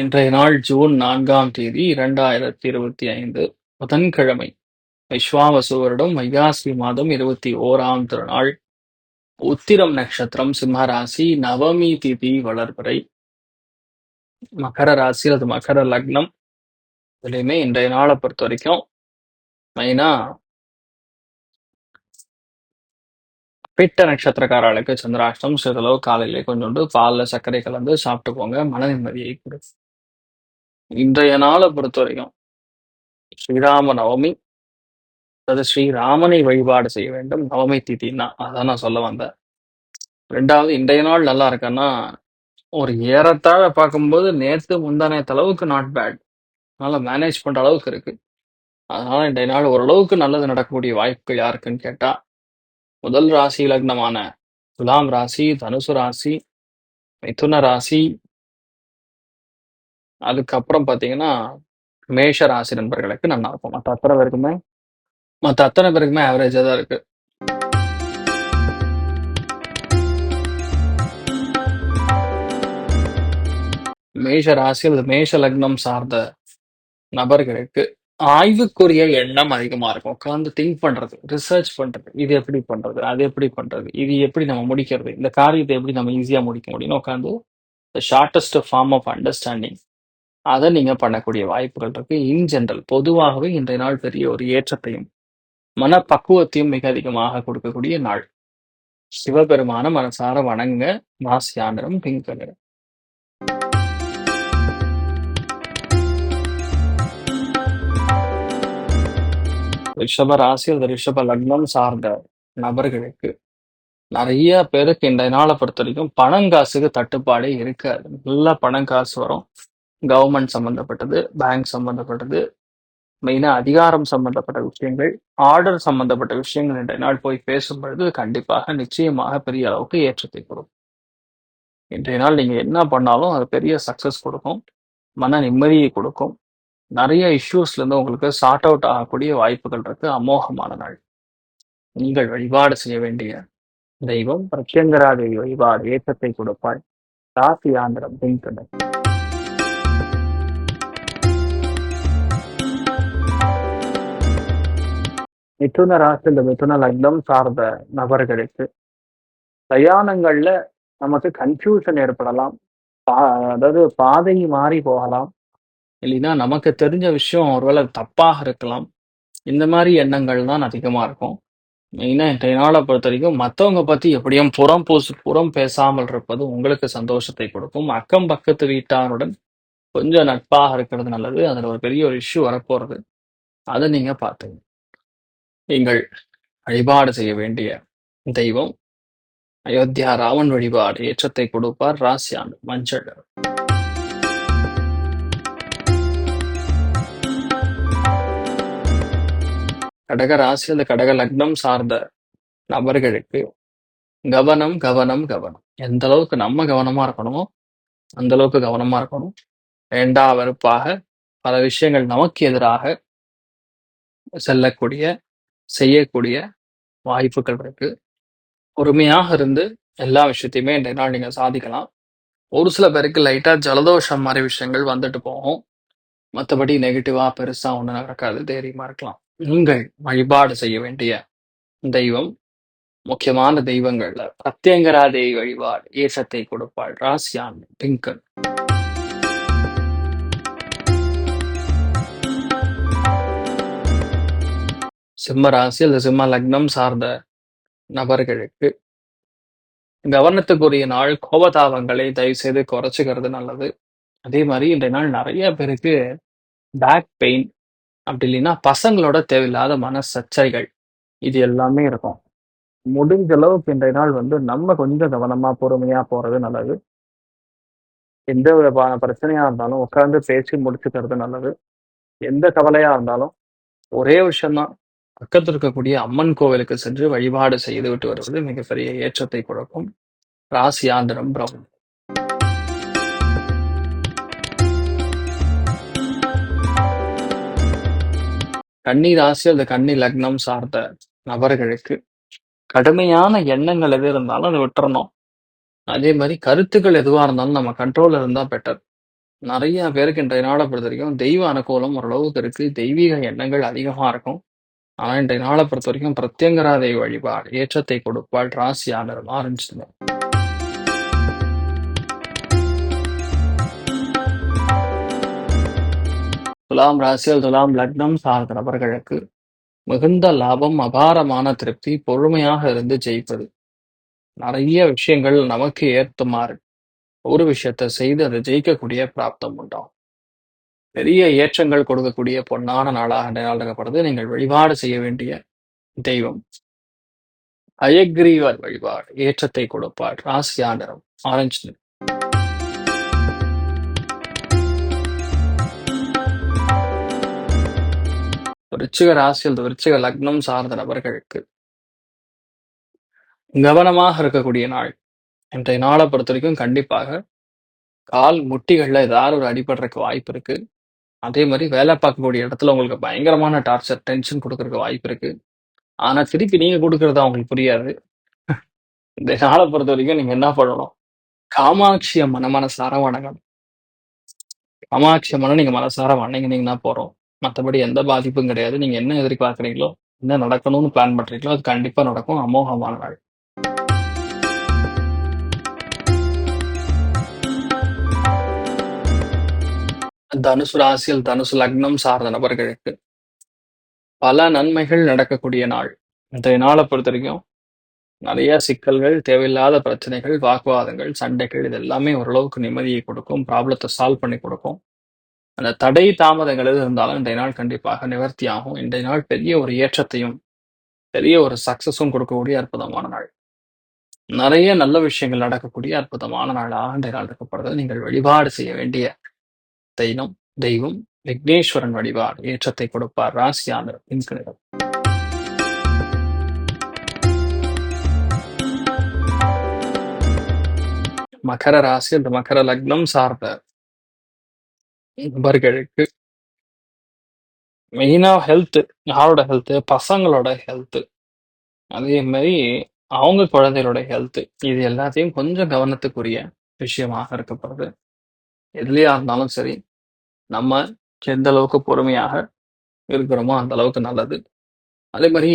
இன்றைய நாள் ஜூன் நான்காம் தேதி இரண்டாயிரத்தி இருபத்தி ஐந்து புதன்கிழமை விஸ்வாவசு வருடம் வைகாசி மாதம் இருபத்தி ஓராம் திருநாள். உத்திரம் நட்சத்திரம் சிம்மராசி நவமி திதி வளர்பிறை. மகர ராசி அல்லது மகர லக்னம் இதுலையுமே இன்றைய நாளை பொறுத்த வரைக்கும் மெயினா பிட்ட நட்சத்திரக்காரர்களுக்கு சந்திராஷ்டம் சிறிதளவு காலையிலே கொஞ்சோண்டு பால்ல சர்க்கரை கலந்து சாப்பிட்டு போங்க மன நிம்மதியை கொடுக்கும். இன்றைய நாளை பொறுத்த வரைக்கும் ஸ்ரீராம நவமி அதாவது ஸ்ரீராமனை வழிபாடு செய்ய வேண்டும். நவமி திதின்னா அதான் நான் சொல்ல வந்தேன். ரெண்டாவது இன்றைய நாள் நல்லா இருக்கேன்னா ஒரு ஏறத்தாழ பார்க்கும்போது நேற்று முந்தானே அளவுக்கு நாட் பேட் அதனால மேனேஜ் பண்ற அளவுக்கு இருக்கு. அதனால இன்றைய நாள் ஓரளவுக்கு நல்லது நடக்கக்கூடிய வாய்ப்புகள் யாருக்குன்னு கேட்டா முதல் ராசி லக்னமான துலாம் ராசி தனுசு ராசி மிதுன ராசி அதுக்கப்புறம் பாத்தீங்கன்னா மேஷ ராசி நண்பர்களுக்கு நல்லா இருக்கும் மற்ற அத்தனை பேருக்குமே மற்ற அத்தனை பேருக்குமே ஆவரேஜா தான் இருக்கு. மேஷ ராசி அல்லது மேஷ லக்னம் சார்ந்த நபர்களுக்கு ஆய்வுக்குரிய எண்ணம் அதிகமா இருக்கும். உட்காந்து திங்க் பண்றது ரிசர்ச் பண்றது இது எப்படி பண்றது அது எப்படி பண்றது இது எப்படி நம்ம முடிக்கிறது இந்த காரியத்தை எப்படி நம்ம ஈஸியா முடிக்க முடியும்னு உட்காந்து the shortest form of understanding அதை நீங்க பண்ணக்கூடிய வாய்ப்புகள் இருக்கு. இன் ஜென்ரல் பொதுவாகவே இன்றைய நாள் பெரிய ஒரு ஏற்றத்தையும் மனப்பக்குவத்தையும் மிக அதிகமாக கொடுக்கக்கூடிய நாள். சிவபெருமான மனசார வணங்க மாசியாந்திரம் பிங்க் நிறம் ரிஷப ராசி அல்லது ரிஷப லக்னம் சார்ந்த நபர்களுக்கு நிறைய பேருக்கு இன்றைய நாளை பொறுத்த வரைக்கும் பணங்காசுக்கு தட்டுப்பாடே இருக்காது. நல்ல பணங்காசு வரும். கவர்மெண்ட் சம்பந்தப்பட்டது பேங்க் சம்பந்தப்பட்டது மெயினாக அதிகாரம் சம்பந்தப்பட்ட விஷயங்கள் ஆர்டர் சம்பந்தப்பட்ட விஷயங்கள் இன்றைய நாள் போய் பேசும்பொழுது கண்டிப்பாக நிச்சயமாக பெரிய அளவுக்கு ஏற்றத்தை கொடுக்கும். இன்றைய நாள் நீங்கள் என்ன பண்ணாலும் அது பெரிய சக்ஸஸ் கொடுக்கும் மன நிம்மதியை கொடுக்கும். நிறைய இஷ்யூஸ்லேருந்து உங்களுக்கு சார்ட் அவுட் ஆகக்கூடிய வாய்ப்புகள் இருக்கு. அமோகமான நாள். நீங்கள் வழிபாடு செய்ய வேண்டிய தெய்வம் பிரத்யங்கராதேவி வழிபாடு ஏற்றத்தை கொடுப்பாள் ராசி ஆந்திரம் பின்கடை மிதுன ராசி இந்த மிதுன லக்னம் சார்ந்த நபர்களுக்கு பிரயாணங்கள்ல நமக்கு கன்ஃபியூஷன் ஏற்படலாம். பா- அதாவது பாதை மாறி போகலாம். இல்லைன்னா நமக்கு தெரிஞ்ச விஷயம் ஒருவேளை தப்பாக இருக்கலாம். இந்த மாதிரி எண்ணங்கள் தான் அதிகமாக இருக்கும். மெயினாக இன்றைய நாளை பொறுத்த வரைக்கும் மற்றவங்க பற்றி எப்படியும் புறம் பூசு புறம் பேசாமல் இருப்பது உங்களுக்கு சந்தோஷத்தை கொடுக்கும். அக்கம் பக்கத்து வீட்டாருடன் கொஞ்சம் நட்பாக இருக்கிறது நல்லது. அதில் ஒரு பெரிய ஒரு இஷ்யூ வரப்போகிறது அதை நீங்கள் பார்த்துங்க நீங்கள் வழிபாடு செய்ய வேண்டிய தெய்வம் அயோத்தியா ராமன் வழிபாடு ஏற்றத்தை கொடுப்பார் ராசியாண்டு மஞ்சள். கடக ராசி அந்த கடக லக்னம் சார்ந்த நபர்களுக்கு கவனம் கவனம் கவனம். எந்த அளவுக்கு நம்ம கவனமா இருக்கணுமோ அந்த அளவுக்கு கவனமா இருக்கணும். வேண்டா வெறுப்பாக பல விஷயங்கள் நமக்கு எதிராக செல்லக்கூடிய செய்யக்கூடிய வாய்ப்புகள் இருக்கு. பொறுமையாக இருந்து எல்லா விஷயத்தையுமே இன்றைய நாள் நீங்க சாதிக்கலாம். ஒரு சில பேருக்கு லைட்டா ஜலதோஷம் மாதிரி விஷயங்கள் வந்துட்டு போகும். மற்றபடி நெகட்டிவா பெருசா ஒன்றும் நடக்காது. தைரியமா இருக்கலாம். நீங்கள் வழிபாடு செய்ய வேண்டிய தெய்வம் முக்கியமான தெய்வங்கள்ல பிரத்யங்கரா தேவி வழிபாடு ஏசத்தை கொடுப்பாள் ராசியான் பிங்கன் சிம்ம ராசி அல்லது சிம்ம லக்னம் சார்ந்த நபர்களுக்கு கவனத்துக்குரிய நாள் கோபதாபங்களை தயவு செய்து குறைச்சிக்கிறது நல்லது. அதே மாதிரி இன்றைய நாள் நிறைய பேருக்கு பேக் பெயின் அப்படி இல்லைன்னா பசங்களோட தேவையில்லாத மன சர்ச்சைகள் இது எல்லாமே இருக்கும். முடிஞ்ச அளவுக்கு இன்றைய நாள் வந்து நம்ம கொஞ்சம் கவனமா பொறுமையா போறது நல்லது. எந்த விதமான பிரச்சனையா இருந்தாலும் உட்கார்ந்து பேசி முடிச்சுக்கிறது நல்லது. எந்த கவலையா இருந்தாலும் ஒரே விஷயம்தான். பக்கத்தில் இருக்கக்கூடிய அம்மன் கோவிலுக்கு சென்று வழிபாடு செய்து விட்டு வருவது மிகப்பெரிய ஏற்றத்தை கொடுக்கும். ராசி ஆந்திரம் பிரபு கன்னி ராசி அல்லது கன்னி லக்னம் சார்ந்த நபர்களுக்கு கடுமையான எண்ணங்கள் எது இருந்தாலும் அதை விட்டுறணும். அதே மாதிரி கருத்துக்கள் எதுவா இருந்தாலும் நம்ம கண்ட்ரோல்ல இருந்தா பெட்டர் நிறைய பேருக்கு இன்றைய நாளை பொறுத்த வரைக்கும் தெய்வ அனுகூலம் ஓரளவுக்கு இருக்கு. தெய்வீக எண்ணங்கள் அதிகமா இருக்கும். ஆனா இன்றைய நாளை பொறுத்த வரைக்கும் பிரத்யங்கரா தெய்வ வழிபாடு ஏற்றத்தை கொடுப்பாள் ராசி ஆண்டர் ஆரம்பிச்சுங்க துலாம் ராசியில் துலாம் லக்னம் சார்ந்த நபர்களுக்கு மிகுந்த லாபம் அபாரமான திருப்தி பொறுமையாக இருந்து ஜெயிப்பது. நிறைய விஷயங்கள் நமக்கு ஏற்றுமாறு ஒரு விஷயத்தை செய்து அதை ஜெயிக்கக்கூடிய பிராப்தம் உண்டாகும். பெரிய ஏற்றங்கள் கொடுக்கக்கூடிய பொன்னான நாளாக இந்த நீங்கள் வழிபாடு செய்ய வேண்டிய தெய்வம். அயக்ரீவர் வழிபாடு ஏற்றத்தை கொடுப்பார். ராசியா ஆண்டரம் ஆரஞ்சு நிறம். விருச்சிக ராசியில் விருச்சிக லக்னம் சார்ந்த நபர்களுக்கு கவனமாக இருக்கக்கூடிய நாள். இன்றைய நாளை பொறுத்த வரைக்கும் கண்டிப்பாக கால் முட்டிகள்ல ஏதாவது ஒரு அடிபடுறதுக்கு வாய்ப்பு இருக்கு. அதே மாதிரி வேலை பார்க்கக்கூடிய இடத்துல உங்களுக்கு பயங்கரமான டார்ச்சர் டென்ஷன் கொடுக்கறதுக்கு வாய்ப்பு இருக்கு. ஆனா திருப்பி நீங்க கொடுக்கறது அவங்களுக்கு புரியாது. இந்த நாளை பொறுத்த வரைக்கும் நீங்க என்ன பண்ணணும்? காமாட்சிய மனமனசார மனசார வணங்கணும் காமாட்சி அம்மனை நீங்க மனசார வணங்கினீங்கன்னா போறோம். மற்றபடி எந்த பாதிப்பும் கிடையாது. நீங்க என்ன எதிர்பார்க்குறீங்களோ என்ன நடக்கணும்னு பிளான் பண்றீங்களோ அது கண்டிப்பா நடக்கும். அமோகமான நாள். தனுசு ராசியில் தனுசு லக்னம் சார்ந்த நபர்களுக்கு பல நன்மைகள் நடக்கக்கூடிய நாள். இன்றைய நாளை பொறுத்த வரைக்கும் நிறைய சிக்கல்கள் தேவையில்லாத பிரச்சனைகள் வாக்குவாதங்கள் சண்டைகள் இது எல்லாமே ஓரளவுக்கு நிம்மதியை கொடுக்கும் ப்ராப்ளத்தை சால்வ் பண்ணி கொடுக்கும். அந்த தடை தாமதங்கள் எது இருந்தாலும் இன்றைய நாள் கண்டிப்பாக நிவர்த்தி ஆகும். இன்றைய நாள் பெரிய ஒரு ஏற்றத்தையும் பெரிய ஒரு சக்சஸும் கொடுக்கக்கூடிய அற்புதமான நாள். நிறைய நல்ல விஷயங்கள் நடக்கக்கூடிய அற்புதமான நாளாக இன்றைய நாள் இருக்கப்படுறது நீங்கள் வழிபாடு செய்ய வேண்டிய தெய்வம் தெய்வம் விக்னேஸ்வரன் வழிபாடு ஏற்றத்தை கொடுப்பார் ராசியான பிங்க் மகர ராசி அந்த மகர லக்னம் சார்ந்த நபர்களுக்கு மெயினா ஹெல்த் யாரோட ஹெல்த் பசங்களோட ஹெல்த் அதே மாதிரி அவங்க குழந்தைகளோட ஹெல்த் இது எல்லாத்தையும் கொஞ்சம் கவனத்துக்குரிய விஷயமாக இருக்கப்படுது எதுலையா இருந்தாலும் சரி நம்ம எந்த அளவுக்கு பொறுமையாக இருக்கிறோமோ அந்த அளவுக்கு நல்லது. அதே மாதிரி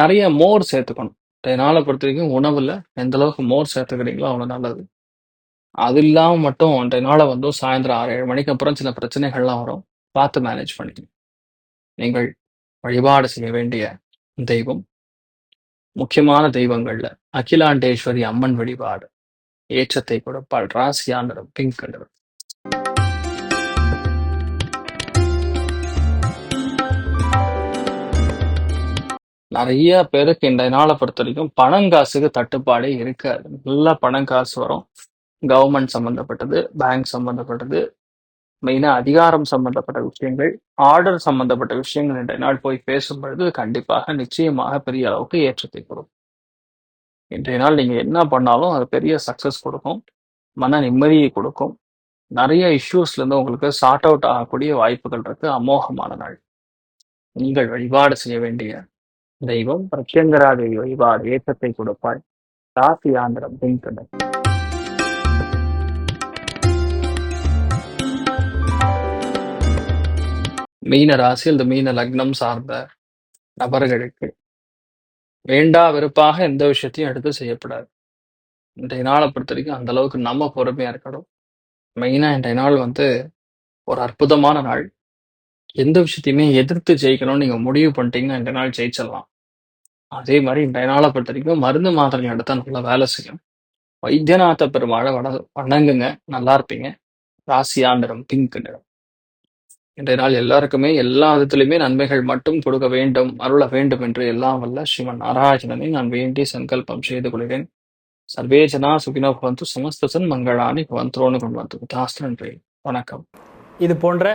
நிறைய மோர் சேர்த்துக்கணும். இதனால் பொறுத்த வரைக்கும் உணவுல எந்த அளவுக்கு மோர் சேர்த்துக்கிறீங்களோ அவ்வளோ நல்லது. அது இல்லாம மட்டும் இதனால் நாளை வந்து சாயந்தரம் ஆறு ஏழு மணிக்கு அப்புறம் சில பிரச்சனைகள்லாம் வரும். பார்த்து மேனேஜ் பண்ணிக்கணும். நீங்கள் வழிபாடு செய்ய வேண்டிய தெய்வம். முக்கியமான தெய்வங்கள்ல அகிலாண்டேஸ்வரி அம்மன் வழிபாடு. ஏற்றத்தை கொடுப்பாள். ராசியான பிங்க் கலர் நிறைய பேருக்கு இன்றைய நாளை பொறுத்த வரைக்கும் பணங்காசுக்கு தட்டுப்பாடே இருக்காது. நல்ல பணங்காசு வரும். கவர்மெண்ட் சம்மந்தப்பட்டது பேங்க் சம்மந்தப்பட்டது மெயினாக அதிகாரம் சம்பந்தப்பட்ட விஷயங்கள் ஆர்டர் சம்பந்தப்பட்ட விஷயங்கள் இன்றைய நாள் போய் பேசும் பொழுது கண்டிப்பாக நிச்சயமாக பெரிய அளவுக்கு ஏற்றத்தை கொடுக்கும். இன்றைய நாள் நீங்கள் என்ன பண்ணாலும் அது பெரிய சக்சஸ் கொடுக்கும். மன நிம்மதியை கொடுக்கும். நிறைய இஷ்யூஸ்லேருந்து உங்களுக்கு சார்ட் அவுட் ஆகக்கூடிய வாய்ப்புகள் இருக்குது அமோகமான நாள். நீங்கள் வழிபாடு செய்ய வேண்டிய தெய்வம் பிரத்யங்கரா தேவி வழிபாடு ஏற்றத்தை கொடுப்பாய் ராசி ஆந்திரம் பின்தொடர் மீன ராசி அல்லது மீன லக்னம் சார்ந்த நபர்களுக்கு வேண்டா வெறுப்பாக எந்த விஷயத்தையும் எடுத்து செய்யப்படாது இன்றைய பொறுத்த வரைக்கும் அந்த அளவுக்கு நம்ம பொறுமையா இருக்கணும். மெயினா இன்றைய நாள் வந்து ஒரு அற்புதமான நாள். எந்த விஷயத்தையுமே எதிர்த்து ஜெயிக்கணும்னு நீங்க முடிவு பண்ணிட்டீங்கன்னா, இந்த நாள் ஜெயிச்சிடலாம். அதே மாரி இன்றைய நாள பொறுத்தவரைக்கும் மருந்து மாத்திரைகள் எடுத்தா நல்லா வேலை செய்யும். வைத்தியநாத பெருமாள வண வணங்குங்க. நல்லா இருப்பீங்க. ராசியா நிறம் பிங்க் நிறம். இன்றைய நாள் எல்லாருக்குமே எல்லா விதத்திலுமே நன்மைகள் மட்டும் கொடுக்க வேண்டும், அருள வேண்டும் என்று எல்லாம் வல்ல ஸ்ரீமன் நாராயணனை நான் வேண்டி சங்கல்பம் செய்து கொள்கிறேன். சர்வே ஜனா சுகினோ பவந்து சமஸ்த சன்மங்களானி பவந்தோன்னு கொண்டு வந்து தாஸ்து நன்றி. வணக்கம். இது போன்ற